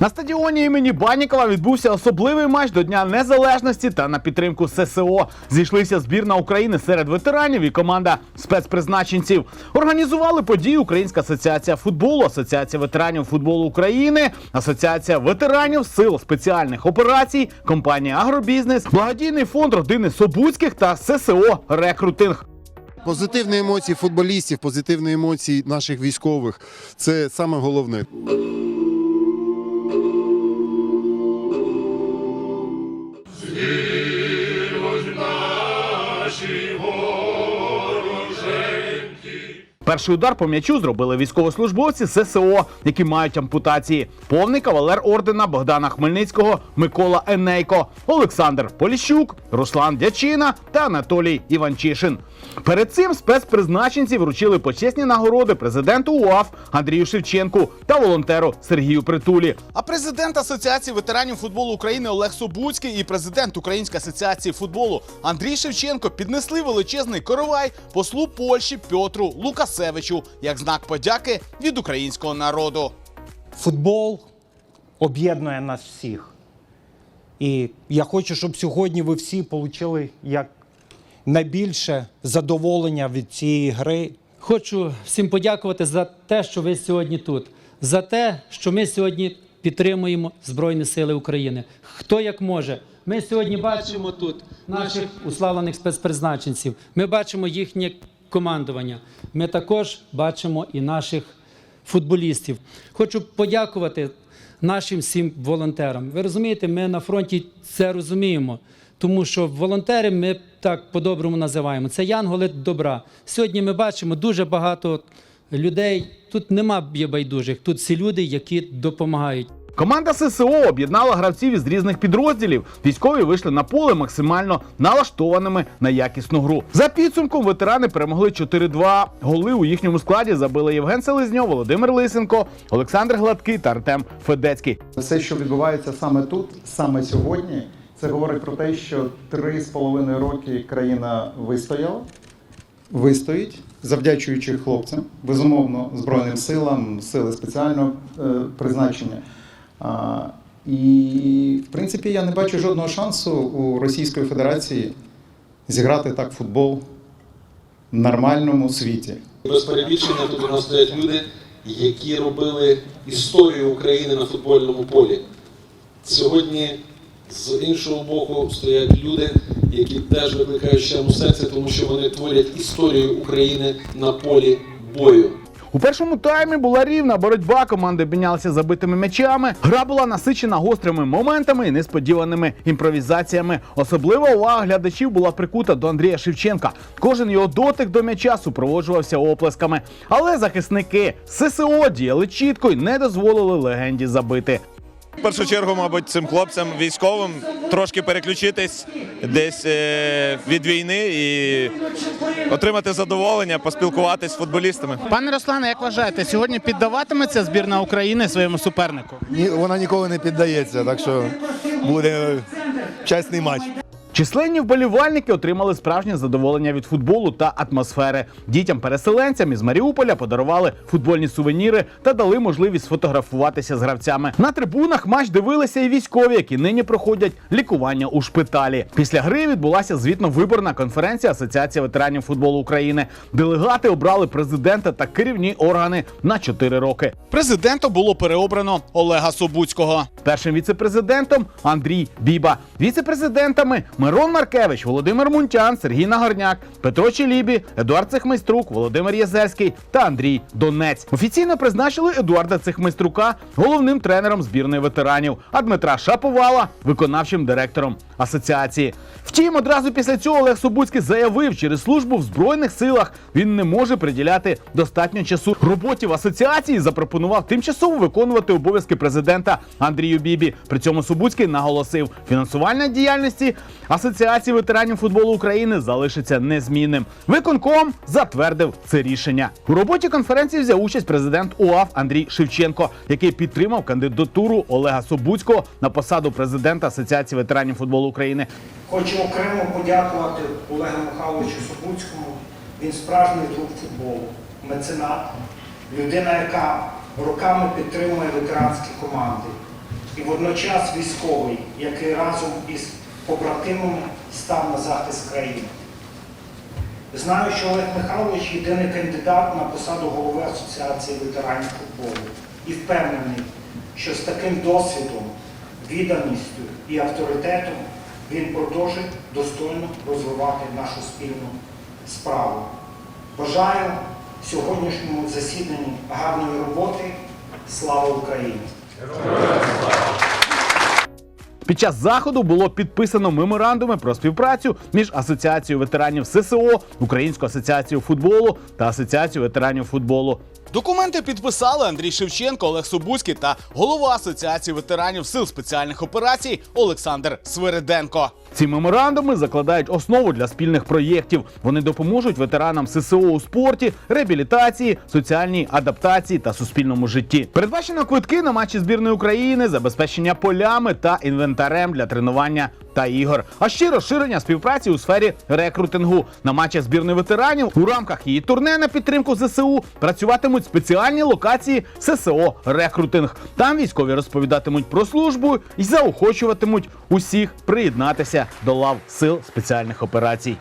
На стадіоні імені Банікова відбувся особливий матч до Дня Незалежності та на підтримку ССО. Зійшлися збірна України серед ветеранів і команда спецпризначенців. Організували подію Українська асоціація футболу, Асоціація ветеранів футболу України, Асоціація ветеранів сил спеціальних операцій, компанія Агробізнес, благодійний фонд родини Собуцьких та ССО Рекрутинг. Позитивні емоції футболістів, позитивні емоції наших військових це саме головне. 足を Перший удар по м'ячу зробили військовослужбовці ССО, які мають ампутації. Повний кавалер ордена Богдана Хмельницького Микола Енейко, Олександр Поліщук, Руслан Дячина та Анатолій Іванчишин. Перед цим спецпризначенці вручили почесні нагороди президенту УАФ Андрію Шевченку та волонтеру Сергію Притулі. А президент Асоціації ветеранів футболу України Олег Собуцький і президент Української асоціації футболу Андрій Шевченко піднесли величезний коровай послу Польщі Пьотру Лукасевичу як знак подяки від українського народу. Футбол об'єднує нас всіх. І я хочу, щоб сьогодні ви всі отримали як найбільше задоволення від цієї гри. Хочу всім подякувати за те, що ви сьогодні тут, за те, що ми сьогодні підтримуємо Збройні Сили України. Хто як може. Ми сьогодні бачимо тут наших уславлених спецпризначенців. Ми бачимо їхнє командування. Ми також бачимо і наших футболістів. Хочу подякувати нашим всім волонтерам. Ви розумієте, ми на фронті це розуміємо. Тому що волонтери ми так по-доброму називаємо. Це янголи добра. Сьогодні ми бачимо дуже багато людей. Тут нема байдужих, тут всі люди, які допомагають. Команда ССО об'єднала гравців із різних підрозділів. Військові вийшли на поле максимально налаштованими на якісну гру. За підсумком ветерани перемогли 4-2. Голи у їхньому складі забили Євген Селезньов, Володимир Лисенко, Олександр Гладкий та Артем Федецький. Все, що відбувається саме тут, саме сьогодні, це говорить про те, що три з половиною роки країна вистояла, вистоїть, завдячуючи хлопцям, безумовно, Збройним силам, сили спеціального е, призначення. І, в принципі, я не бачу жодного шансу у Російської Федерації зіграти так футбол в нормальному світі. Без перебільшення тут у нас стоять люди, які робили історію України на футбольному полі. Сьогодні з іншого боку стоять люди, які теж викликають ще у серці, тому що вони творять історію України на полі бою. У першому таймі була рівна боротьба. Команди обмінялися забитими м'ячами. Гра була насичена гострими моментами і несподіваними імпровізаціями. Особлива увага глядачів була прикута до Андрія Шевченка. Кожен його дотик до м'яча супроводжувався оплесками. Але захисники ССО діяли чітко і не дозволили легенді забити. В першу чергу, мабуть, цим хлопцям військовим трошки переключитись десь е, від війни і отримати задоволення, поспілкуватись з футболістами. Пане Руслане, як вважаєте, сьогодні піддаватиметься збірна України своєму супернику? Ні, вона ніколи не піддається, так що буде чесний матч. Численні вболівальники отримали справжнє задоволення від футболу та атмосфери. Дітям-переселенцям із Маріуполя подарували футбольні сувеніри та дали можливість сфотографуватися з гравцями. На трибунах матч дивилися і військові, які нині проходять лікування у шпиталі. Після гри відбулася звітно-виборна конференція Асоціації ветеранів футболу України. Делегати обрали президента та керівні органи на 4 роки. Президентом було переобрано Олега Собуцького. Першим віцепрезидентом Андрій Біба. Віцепрезидентами Мирон Маркевич, Володимир Мунтян, Сергій Нагорняк, Петро Челібі, Едуард Цехмайструк, Володимир Єзерський та Андрій Донець. Офіційно призначили Едуарда Цехмайструка головним тренером збірної ветеранів, а Дмитра Шаповала виконавчим директором асоціації. Втім, одразу після цього Олег Собуцький заявив, через службу в збройних силах він не може приділяти достатньо часу роботі в асоціації. Запропонував тимчасово виконувати обов'язки президента Андрію Бібі. При цьому Собуцький наголосив, фінансування діяльності Асоціації ветеранів футболу України залишиться незмінним. Виконком затвердив це рішення. У роботі конференції взяв участь президент УАФ Андрій Шевченко, який підтримав кандидатуру Олега Собуцького на посаду президента Асоціації ветеранів футболу України. Хочу окремо подякувати Олегу Михайловичу Собуцькому. Він справжній друг футболу, меценат, людина, яка роками підтримує ветеранські команди. і водночас військовий, який разом із побратимами став на захист країни. Знаю, що Олег Михайлович єдиний кандидат на посаду голови Асоціації ветеранів футболу і впевнений, що з таким досвідом, відданістю і авторитетом він продовжить достойно розвивати нашу спільну справу. Бажаю сьогоднішньому засіданні гарної роботи. Слава Україні! Під час заходу було підписано меморандуми про співпрацю між Асоціацією ветеранів ССО, Українською асоціацією футболу та Асоціацією ветеранів футболу. Документи підписали Андрій Шевченко, Олег Собуський та голова Асоціації ветеранів сил спеціальних операцій Олександр Свириденко. Ці меморандуми закладають основу для спільних проєктів. Вони допоможуть ветеранам ССО у спорті, реабілітації, соціальній адаптації та суспільному житті. Передбачено квитки на матчі збірної України, забезпечення полями та інвентарем для тренування та ігор. А ще розширення співпраці у сфері рекрутингу. На матчах збірної ветеранів у рамках її турне на підтримку ЗСУ працюватимуть спеціальні локації ССО Рекрутинг. Там військові розповідатимуть про службу і заохочуватимуть усіх приєднатися до лав сил спеціальних операцій.